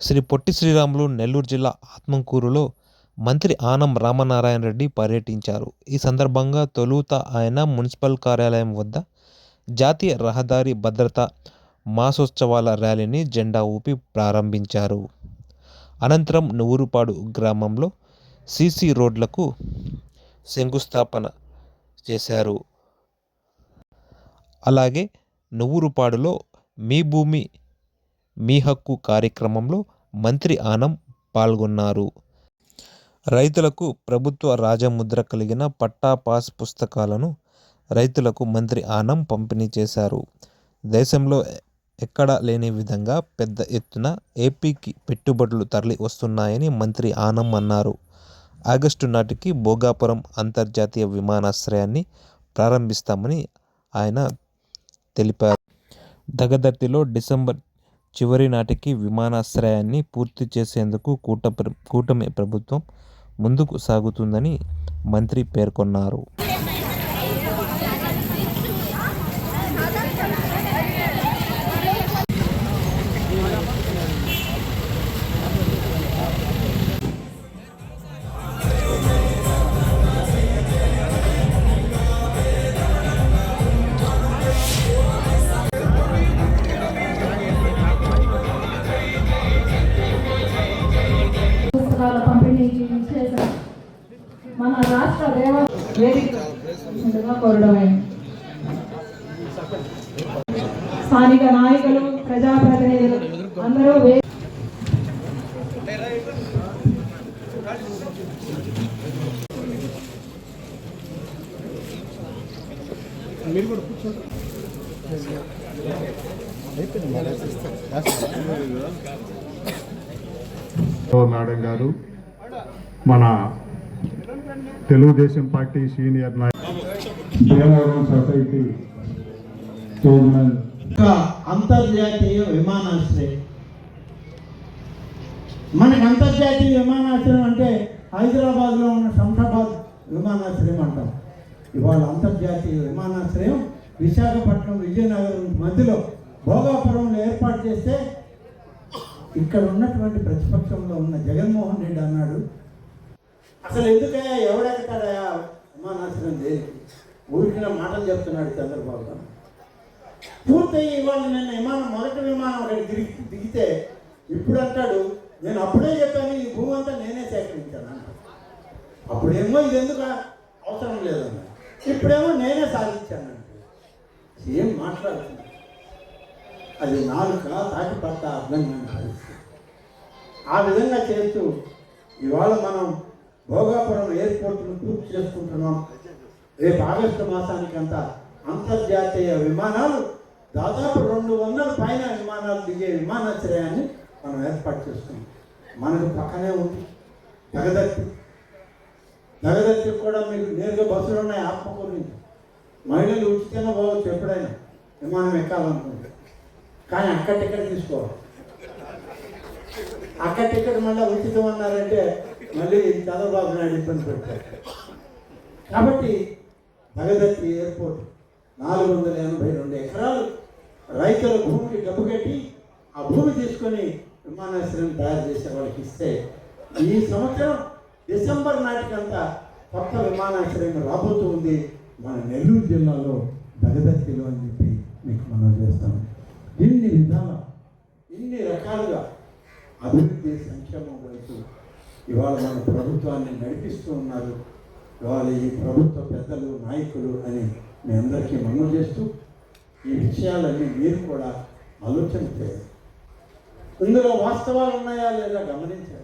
శ్రీ పొట్టి శ్రీరాములు నెల్లూరు జిల్లా ఆత్మకూరులో మంత్రి ఆనం రామనారాయణ రెడ్డి పర్యటించారు. ఈ సందర్భంగా తొలుత ఆయన మున్సిపల్ కార్యాలయం వద్ద జాతీయ రహదారి భద్రతా మాసోత్సవాల ర్యాలీని జెండా ఊపి ప్రారంభించారు. అనంతరం నువ్వురుపాడు గ్రామంలో సీసీ రోడ్లకు శంకుస్థాపన చేశారు. అలాగే నువ్వురుపాడులో మీ భూమి మీ హక్కు కార్యక్రమంలో మంత్రి ఆనం పాల్గొన్నారు. రైతులకు ప్రభుత్వ రాజముద్ర కలిగిన పట్టా పాస్ పుస్తకాలను రైతులకు మంత్రి ఆనం పంపిణీ చేశారు. దేశంలో ఎక్కడా లేని విధంగా పెద్ద ఎత్తున ఏపీకి పెట్టుబడులు తరలి వస్తున్నాయని మంత్రి ఆనం అన్నారు. ఆగస్టు నాటికి భోగాపురం అంతర్జాతీయ విమానాశ్రయాన్ని ప్రారంభిస్తామని ఆయన తెలిపారు. దగదర్తిలో డిసెంబర్ చివరి నాటికి విమానాశ్రయాన్ని పూర్తి చేసేందుకు కూట కూటమి ప్రభుత్వం ముందుకు సాగుతుందని మంత్రి పేర్కొన్నారు. రాష్ట్ర స్థానిక నాయకులు ప్రజాప్రతినిధులు అందరూ వే- మేడం గారు మన తెలుగుదేశం పార్టీ సీనియర్ నాయకులు సొసైటీ చైర్మన్. అంతర్జాతీయ విమానాశ్రయం. మనకి అంతర్జాతీయ విమానాశ్రయం అంటే హైదరాబాద్లో ఉన్న శంషాబాద్ విమానాశ్రయం అంటాం. ఇవాళ అంతర్జాతీయ విమానాశ్రయం విశాఖపట్నం విజయనగరం మధ్యలో భోగాపురంలో ఏర్పాటు చేస్తే ఇక్కడ ఉన్నటువంటి ప్రతిపక్షంలో ఉన్న జగన్మోహన్ రెడ్డి అన్నాడు అసలు ఎందుకయ్యా ఎవడెక్కడాయా విమానాశ్రయం దేనికి ఊరికిన మాటలు చెప్తున్నాడు చంద్రబాబు. గారు పూర్తయి ఇవాళ నిన్న విమానం మొదటి విమానం అక్కడ దిగి దిగితే ఇప్పుడు అంటాడు నేను అప్పుడే చెప్పాను ఈ భూమి అంతా నేనే సేకరించాను అంట అప్పుడేమో ఇది ఎందుకు అవసరం లేదన్న ఇప్పుడేమో నేనే సాధించాను అంటే ఏం మాట్లాడుతుంది అది నాలుక తాటి పట్ట అర్థం కాదు. ఆ విధంగా చేస్తూ ఇవాళ మనం భోగాపురం ఎయిర్పోర్ట్ను పూర్తి చేసుకుంటున్నాం. రేపు ఆగస్టు మాసానికంతా అంతర్జాతీయ విమానాలు దాదాపు రెండు వందల పైన విమానాలు దిగే విమానాశ్రయాన్ని మనం ఏర్పాటు చేసుకున్నాం. మనకు పక్కనే ఉంది జగదత్తి. జగదత్తికి కూడా మీకు నేరుగా బస్సులు ఉన్నాయి ఆత్మకూరు నుంచి మహిళలు ఉచితంగా పోవచ్చు ఎప్పుడైనా. విమానం ఎక్కాలనుకుంటే. కానీ అక్కడ టికెట్ తీసుకోవాలి. అక్కడ టికెట్ మళ్ళీ ఉచితం అన్నారంటే మళ్ళీ చంద్రబాబు నాయుడు ఇబ్బంది పెట్టారు కాబట్టి భగదత్తి ఎయిర్పోర్ట్ నాలుగు వందల ఎనభై రెండు ఎకరాలు రైతుల భూమికి డబ్బు కట్టి ఆ భూమి తీసుకొని విమానాశ్రయం తయారు చేసే వాళ్ళకి ఇస్తే ఈ సంవత్సరం డిసెంబర్ నాటికంతా కొత్త విమానాశ్రయం రాబోతూ ఉంది మన నెల్లూరు జిల్లాలో భగదత్తిలో అని చెప్పి మీకు మనం చేస్తాం. ఇన్ని విధాల ఇన్ని రకాలుగా అభివృద్ధి సంక్షేమం వైపు ఇవాళ మన ప్రభుత్వాన్ని నడిపిస్తూ ఉన్నారు. ఇవాళ ఈ ప్రభుత్వ పెద్దలు నాయకులు అని మీ అందరికీ మనం చేస్తూ ఈ విషయాలన్నీ మీరు కూడా ఆలోచన చేయాలి. ఇందులో వాస్తవాలు ఉన్నాయా లేదా గమనించాలి?